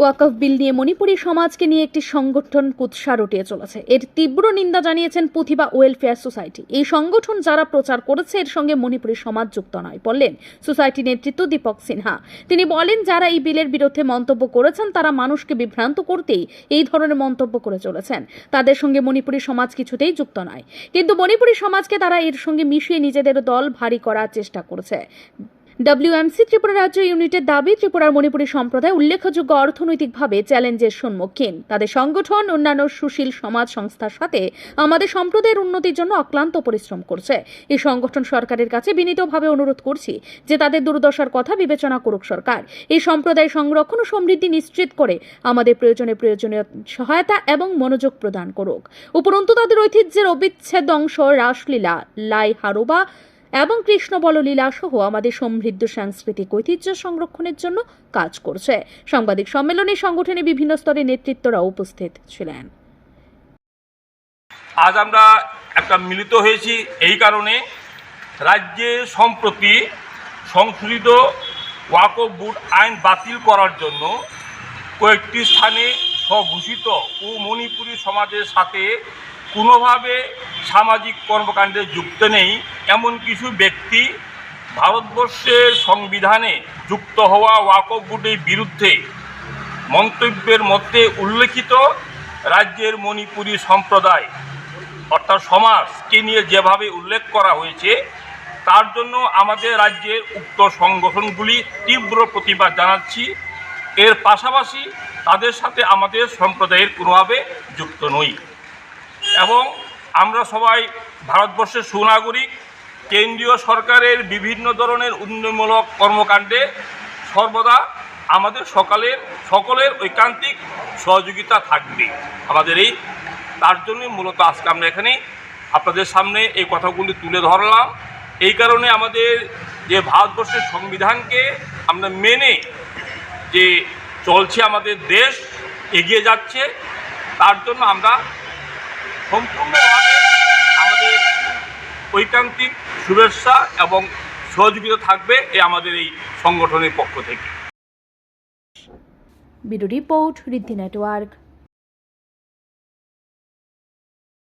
ওয়াকফ বিল নিয়ে মণিপুরী সমাজকে নিয়ে একটি সংগঠন কুৎসা রটিয়ে চলেছে। এর তীব্র নিন্দা জানিয়েছেন প্রতিভা ওয়েলফেয়ার সোসাইটি। এই সংগঠন যারা প্রচার করেছে, এর সঙ্গে মণিপুরী সমাজ যুক্ত নয় বললেন সোসাইটি নেতৃত্ব দীপক সিনহা। তিনি বলেন, যারা এই বিলের বিরুদ্ধে মন্তব্য করেছেন, তারা মানুষকে বিভ্রান্ত করতেই এই ধরনের মন্তব্য করে চলেছেন। তাদের সঙ্গে মণিপুরী সমাজ কিছুতেই যুক্ত নয়। কিন্তু মণিপুরী সমাজকে তারা এর সঙ্গে মিশিয়ে নিজেদের দল ভারী করার চেষ্টা করছে। ডব্লিউএমসি ত্রিপুরা রাজ্য ইউনিটের দাবি, ত্রিপুরার মণিপুরী সম্প্রদায় উল্লেখযোগ্য অর্থনৈতিকভাবে চ্যালেঞ্জের সম্মুখীন। তাদের সংগঠন, অন্যান্য সুশীল সমাজ সংস্থার সাথে আমাদের সম্প্রদায়ের উন্নতির জন্য অক্লান্ত পরিশ্রম করছে। এই সংগঠন সরকারের কাছে বিনীতভাবে অনুরোধ করছি যে তাদের দুর্দশার কথা বিবেচনা করুক সরকার। এই সম্প্রদায় সংরক্ষণ ও সমৃদ্ধি নিশ্চিত করে আমাদের প্রয়োজনে প্রয়োজনীয় সহায়তা এবং মনোযোগ প্রদান করুক। উপরন্তু তাদের ঐতিহ্যের অবিচ্ছেদ অংশ রাসলীলা লাই হারোবা এবং কৃষ্ণ বললীলা সহ আমাদের সমৃদ্ধ সাংস্কৃতিক ঐতিহ্য সংরক্ষণের জন্য কাজ করছে। সাংবাদিক সম্মেলনে সংগঠনে বিভিন্ন স্তরের নেতৃত্বরা উপস্থিত ছিলেন। আজ আমরা একটা মিলিত হয়েছি এই কারণে রাজ্যে সম্প্রতি সংশোধিত ওয়াকফ বুট আইন বাতিল করার জন্য কয়েকটি স্থানে স্বঘোষিত ও মণিপুরী সমাজের সাথে কোনোভাবে সামাজিক কর্মকাণ্ডে যুক্ত নেই। এমন কিছু ব্যক্তি ভারতবর্ষের সংবিধানে যুক্ত হওয়া ওয়াকফ বুটের বিরুদ্ধে মন্তব্যের মধ্যে উল্লেখিত রাজ্যের মণিপুরী সম্প্রদায়, অর্থাৎ সমাজকে নিয়ে যেভাবে উল্লেখ করা হয়েছে, তার জন্য আমাদের রাজ্যের উক্ত সংগঠনগুলি তীব্র প্রতিবাদ জানাচ্ছি। এর পাশাপাশি তাদের সাথে আমাদের সম্প্রদায়ের কোনোভাবে যুক্ত নই। এবং আমরা সবাই ভারতবর্ষের সুনাগরিক কেন্দ্রীয় সরকারের বিভিন্ন ধরনের উন্নয়নমূলক কর্মকাণ্ডে সর্বদা আমাদের সকালের, সকলের ঐকান্তিক সহযোগিতা থাকবে আমাদের এই। তার জন্যই মূলত আজকে আমরা এখানে আপনাদের সামনে এই কথাগুলি তুলে ধরলাম। এই কারণে আমাদের যে ভারতবর্ষের সংবিধানকে আমরা মেনে যে চলছে আমাদের দেশ, এগিয়ে যাচ্ছে, তার জন্য আমরা আমাদের ঐকান্তিক শুভেচ্ছা এবং সহযোগিতা থাকবে এই আমাদের এই সংগঠনের পক্ষ থেকে। বিডো রিপোর্ট রিদ্ধি নেটওয়ার্ক।